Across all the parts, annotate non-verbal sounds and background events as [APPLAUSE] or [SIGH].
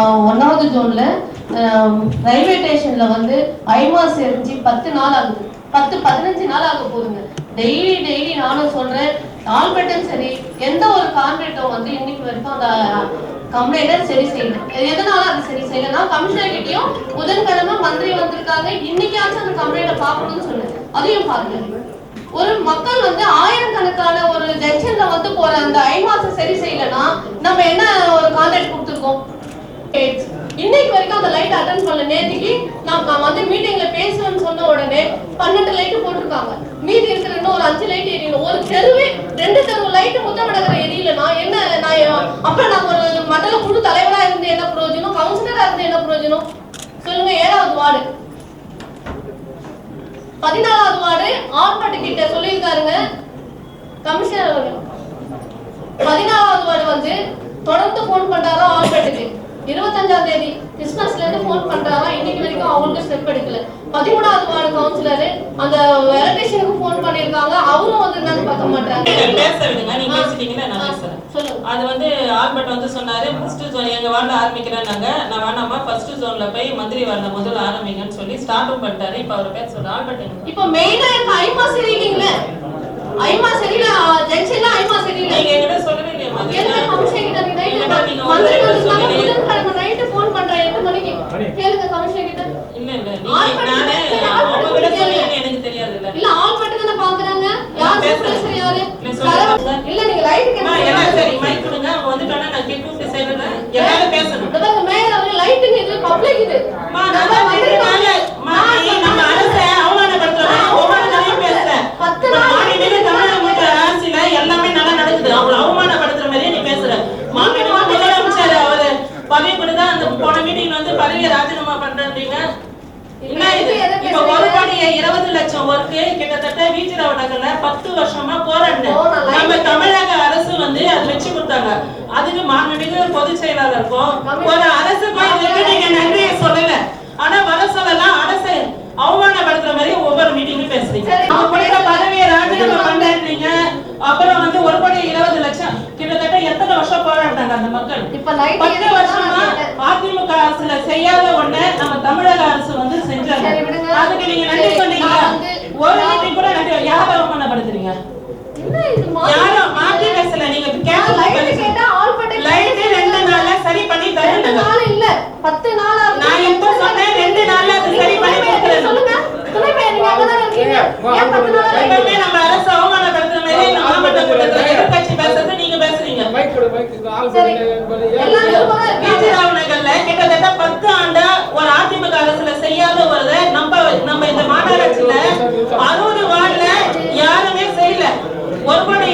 ஒன்னாவது ஜோன்ல ரயில்வே ஸ்டேஷன்ல வந்து ஐமாஸ் எரிஞ்சு பத்து நாள் ஆகுது பத்து பதினஞ்சு நாள் ஆக போகுதுங்க. டெய்லி டெய்லி நானும் சொல்றேன் ஆல்பட்டும் சரி எந்த ஒரு கான்ட்ராக்டும் வந்து இன்னைக்கு வரைக்கும் அந்த கம்ப்ளைண்ட்டை சரி செய்யல. எதனால அது சரி செய்யலன்னா கமிஷனர் கிட்டயும் புதன்கிழமை மந்திரி வந்திருக்காங்க இன்னைக்காச்சும் அந்த கம்ப்ளைண்ட்டை பார்க்கணும்னு சொன்னேன். அதையும் பாருங்க. ஒரு மக்கள் வந்து ஆயிரக்கணக்கான ஒரு ஜங்ஷன்ல வந்து போற அந்த ஐமாசம் சரி செய்யலன்னா நம்ம என்ன ஒரு கான்ட்ராக்ட் அந்த லைட் அட்டன் பண்ணல. நேத்திக்கு நான் நான் வந்து மீட்டிங்ல பேசுவேன்னு சொன்ன உடனே பன்னெண்டு லைட் போட்டிருக்காங்க. மீதி இருக்கிற இன்னும் ஒரு அஞ்சு லைட் எரியணும் ஒரு தெருவே ரெண்டு தெரு லைட் முத்தமிடகிற எரியலனா என்ன நான் அப்ப நான் ஒரு மண்டல குழு தலைவரா இருந்து என்ன பிரயோஜனம்? கவுன்சிலரா இருந்து என்ன பிரயோஜனம்? சொல்லுங்க ஏழாவது வார்டு. பதினாலாவது வார்டு ஆர்ப்பாட்டு கிட்ட சொல்லியிருக்காருங்க கமிஷனர் அவர்கள். பதினாலாவது வார்டு வந்து தொடர்ந்து போன் பண்ணாதான் ஆர்ப்பாட்டுக்கு இருபத்தஞ்சாம் தேதி கிறிஸ்மஸ்ல இருந்து போன் பண்றாரா? இன்னைக்கு வரைக்கும் அவங்களுக்கு ஸ்டெப் எடுக்கல. பதிமூணாவது வார்டு கவுன்சிலர் அந்த எலக்ட்ரிஷியனுக்கு போன் பண்ணிருக்காங்க. அவரும் வந்து என்னன்னு பார்க்க மாட்டாங்க பேச விடுங்க. நீங்க பேசிட்டீங்கன்னா நான் பேசுறேன். அது வந்து ஆல்பர்ட் வந்து சொன்னாரு ஃபர்ஸ்ட் ஜோன் எங்க வார்டில் ஆரம்பிக்கிறேன்னாங்க. நான் வேணாமா ஃபர்ஸ்ட் ஜோன்ல போய் மந்திரி வார்டில் முதல்ல ஆரம்பிங்கன்னு சொல்லி ஸ்டார்ட்டும் பண்ணிட்டாரு. இப்ப அவர் பேர் சொல்ற ஆல்பர்ட் எங்க இப்போ மெயினா எனக்கு ஐமா சரியில்லைங்களே ஐமா சரியில்ல ஜங்ஷன்ல ஐமா சரியில்லை நீங்க என்கிட்ட சொல்லவே இல்லையா மந்திரி எதுக்கு கமிஷன் கிட்ட நீ night இல்லைன்னா நீங்க மந்திரி வந்து வந்திருக்காங்க, சொன்னீங்க. புதன்கிழமை night phone பண்றேன், எட்டு மணிக்கு. கேளுங்க கமிஷன் கிட்ட. இல்ல இல்ல நீங்க நானே அவங்க விட சொன்னீங்கன்னு எனக்கு தெரியாது இல்ல மட்டும் தானே பாக்குறாங்க. யார் பேசுறேன். இல்ல, நீங்க சரி? மைக் கொடுங்க அவங்க நான் கேட்டு செய்யறேன் எல்லாரும் பேசணும் இந்த பாருங்க, மேல வந்து light க்கு இது public இது. அம்மா, நம்ம நல்லா வந்திருக்கோம். கேக்குறாங்க. அம்மா, நான் நீ நம்ம அரசை அவமானப்படுத்துறோம். ஒவ்வொரு தடவையும் பேசுற. பத்து இப்ப நாள் மாநில தமிழக முதல் அரசியல எல்லாமே நல்லா நடக்குது. அவங்கள அவமானப்படுத்துற மாதிரியே நீ பேசுற. மாநில முதலமைச்சர் அவரு பதவி கொடுத்தா அந்த போன மீட்டிங்ல வந்து பதவியை ராஜினாமா என்ன இது இப்ப ஒரு கோடி இருபது லட்சம் ஒர்க்கு கிட்டத்தட்ட வீச்சிராவ நகர்ல பத்து வருஷமா போராடினேன். நம்ம தமிழக அரசு வந்து அது வச்சு கொடுத்தாங்க. அதுக்கு மாண்புமிகு பொதுச் செயலாளருக்கும் ஒரு இதுக்கு நீங்க நன்றியை சொல்லல ஆனா வர சொல்லலாம் அரசு அவமானப்படுத்துற மாதிரி ஒவ்வொரு மீட்டிங்கும் பேசுறீங்க சரி. அவங்க கொடுத்த பதவியை ராஜினாமா பண்றீங்க அப்புறம் வந்து ஒரு கோடி இருபது லட்சம் கிட்டத்தட்ட எத்தனை வருஷம் போராடினாங்க அந்த மக்கள் இப்ப light பத்து எதுக்கு வருஷமா நான் அதிமுக அரசுல செய்யாத ஒண்ணு நம்ம தமிழக அரசு வந்து செஞ்சாங்க சரி, விடுங்க. அதுக்கு நீங்க நன்றி சரி, சொன்னீங்க நான் வந்து- ஒரு மீட்டிங் கூட நன்றி யார அவமானப்படுத்துறீங்க என்ன இது மா- யாரும் மாற்றி பேசல நீங்க கேட்டு லைட் ரெண்டு நாள்ல சரி பண்ணி ரெண்டு தரேன் நாள் இல்ல பத்து நாள் ஆகுது. நான் எப்ப சொன்னேன் ரெண்டு நாள்ல அது சரி பண்ணி நீங்க கொடுக்குறேன் சொல்லுங்க துணை மேயர் நீங்க அங்கதானே இருக்கீங்க. ஏன் பத்து நாள் ஆகுது? எப்பவுமே நம்ம அரசு அவமானப்படுத்துற மாதிரி கூட்டத்துல எதிர்க்கட்சி பேசுறது நீங்க பேசுறீங்க. எல்லாரும் கூட பத்து ஆண்டா ஒரு அதிமுக அரசுல செய்யாத ஒரு நம்ம நம்ம இந்த மாநகராட்சியில அறுபது வார்டுல யாருமே செய்யல ஒரு கோடி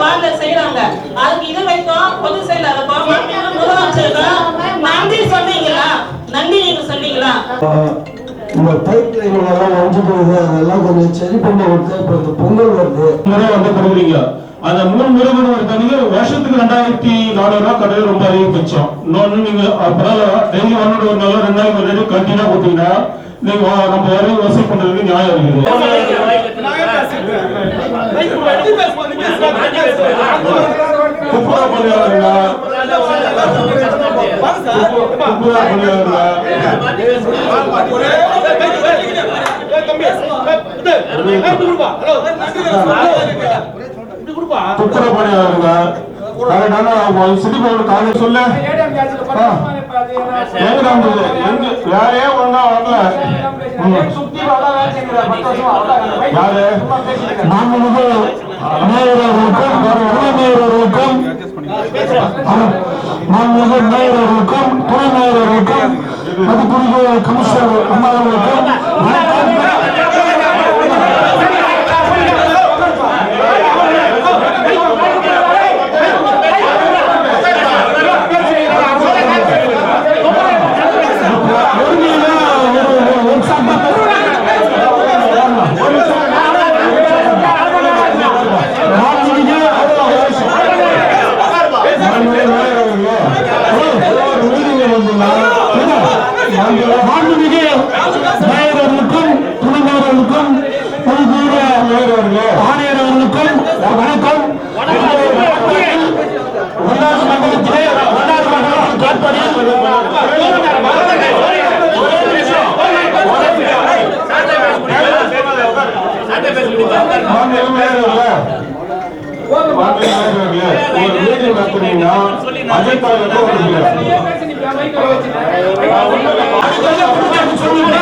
வார்டுல செய்யறாங்க அதுக்கு இது வரைக்கும் பொது செயலாளருக்கும் மாண்புமிகு முதலமைச்சருக்கும் நன்றி சொன்னீங்களா? நன்றி நீங்க சொன்னீங்களா? இந்த பைப் லைன்கள் எல்லாம் ஒன்று போகுது அதெல்லாம் கொஞ்சம் சரி பண்ணி கொடுத்து இப்போ இந்த பொங்கல் வருது. முறை வந்து கொடுக்குறீங்க. அந்த மூணு முறை ஒரு தனிங்க வருஷத்துக்கு ரெண்டாயிரத்தி நானூறு ரூபாய் கட்டுறது ரொம்ப இன்னொன்னு நீங்க அப்பனால டெய்லி ஒன்னோட ஒரு நாள் ரெண்டு நாளைக்கு ஒரு ரெண்டு கண்டினா கொடுத்தீங்கன்னா நீங்க வா- நம்ம வரையும் வசூல் பண்றதுக்கு நியாயம் இருக்குது. குப்புரா பணியாளருங்க குப்புரா கரெக்டான காலேஜ் சொல்ல எங்க நடந்தது வரல யாரு? மாண்புமிகு மேயர் அவர்களுக்கும் துணை மேயர் அவர்களுக்கும் மாண்புமிகு மேயர் அவர்களுக்கும் துணை மேயர் அவர்களுக்கும் மதிப்புமிகு கமிஷனர் அம்மா அவர்களுக்கும் Thank you.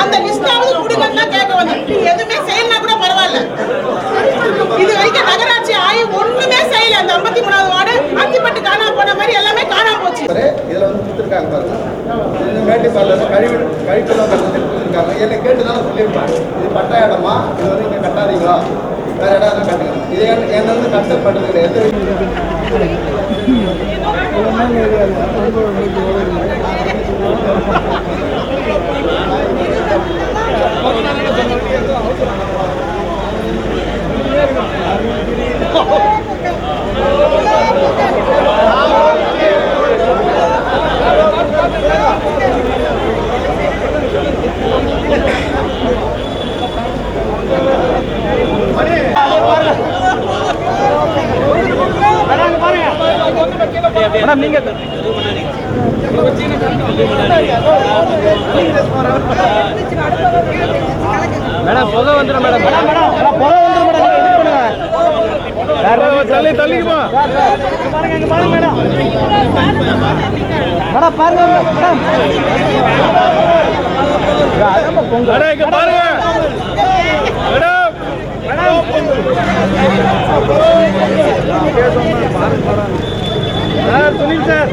அந்த லிஸ்டாவது கொடுங்கன்னு தான் கேட்க வந்தேன் நீ எதுவுமே செய்யலனா கூட பரவாயில்ல இது வரைக்கும் நகராட்சி ஆகி ஒண்ணுமே செய்யல அந்த ஐம்பத்தி மூணாவது வார்டு அத்திப்பட்டு காணாம போன மாதிரி எல்லாமே காணாம போச்சு இதுல வந்து கொடுத்துருக்காங்க பாருங்க இந்த மேட்டுப்பாளையம் கழிவு கழிப்பெல்லாம் கொடுத்துருக்காங்க என்னை கேட்டு தான் சொல்லியிருப்பாங்க இது பட்டா இடமா இது வந்து கட்டாதீங்களா வேற இடம் கட்டுங்க இது [LAUGHS] [LAUGHS] என்ன என்ன வந்து கன்சல்ட் பண்ணுறது கிடையாது பாருங்க सर सुनील सर।